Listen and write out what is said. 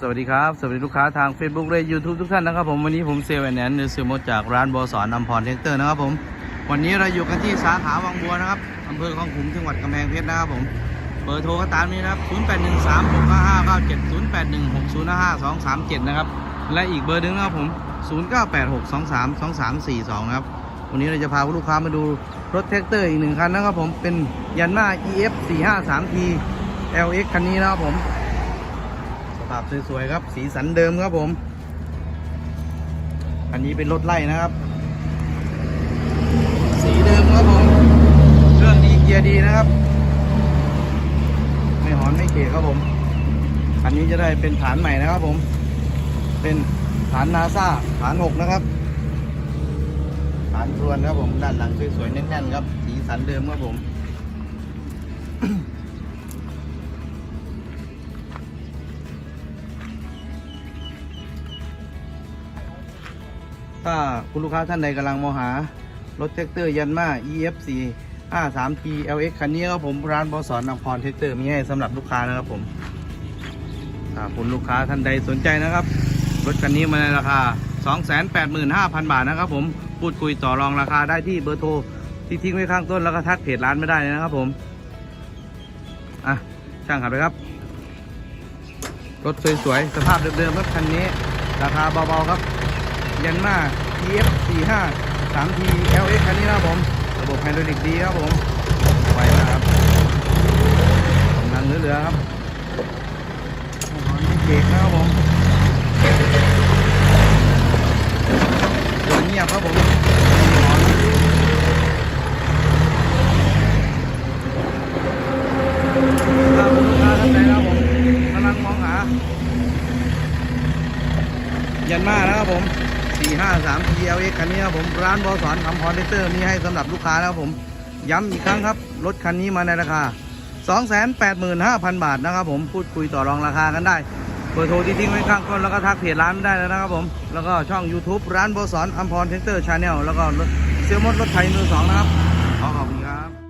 สวัสดีครับ สวัสดีลูกค้าทาง Facebook และ YouTube ทุกท่านนะครับผม วันนี้ผมเซลล์แอนแอนเดอร์ซลโมจากร้านบอสอนนำพรเทคเตอร์นะครับผม วันนี้เราอยู่กันที่สาขาวังบัวนะครับอำเภอคลองขุมจังหวัดกำแพงเพชรนะครับผม เบอร์โทรก็ตามนี้นะครับ 081365597081605237 นะครับ และอีกเบอร์หนึ่งนะครับผม 0986232342 นะครับ วันนี้เราจะพาลูกค้ามาดูรถแท็กเตอร์อีกหนึ่งคันนะครับผม เป็นยันมา EF 453T LX คันนี้นะครับผมาพสวยๆครับ สีสันเดิมครับผม อันนี้เป็นรถไล่นะครับ สีเดิมครับผมเครื่องดีเกียร์ดีนะครับ ไม่หอนไม่เกะครับผมอันนี้จะได้เป็นฐานใหม่นะครับผม เป็นฐานนาซาฐานหกนะครับ ฐานทวนครับผม ด้านหลังสวยๆแน่นๆครับ สีสันเดิมครับผม ถ้าคุณลูกค้าท่านใดกำลังมองหารถแท็กเตอร์ยันมา EF4 53T LX คันนี้ครับผมร้านบอสอนนครแท็กเตอร์มีให้สำหรับลูกค้านะครับผมถ้าคุณลูกค้าท่านใดสนใจนะครับ รถคันนี้มาในราคา 285,000 บาทนะครับผมพูดคุยต่อรองราคาได้ที่เบอร์โทรที่ทิ้งไว้ข้างต้นแล้วก็ทักเพจร้านไม่ได้เลยนะครับผมอะช่างขับไปครับ รถสวยๆสภาพเดิมๆครับคันนี้ ราคาเบาๆครับ ยันมา TF 45 3T LX คันนี้นะครับผม ระบบไฮดรอลิกดีครับผมไวมากครับกำลังเหลือๆครับหอนเบรกนะครับผมเดินเงียบครับผมข้าคุณลูกค้าท่านะครับผมกำลังมองหายันมานะครับผม 453 TLX คันนี้ครับผมร้านบอสอนคำพรเตอร์มีให้สำหรับลูกค้านะครับผม ย้ำอีกครั้งครับ รถคันนี้มาในราคา 285,000 บาทนะครับผมพูดคุยต่อรองราคากันได้เบอร์โทรที่ทิ้งไว้ข้างต้นแล้วก็ทักเพจร้านได้แล้วนะครับผม แล้วก็ช่อง YouTube ร้านบอสอนอัมพรเทคเตอร์ชาแนลแล้วก็เซลมดรถไทยมือสองนะครับขอขอบคุณครับ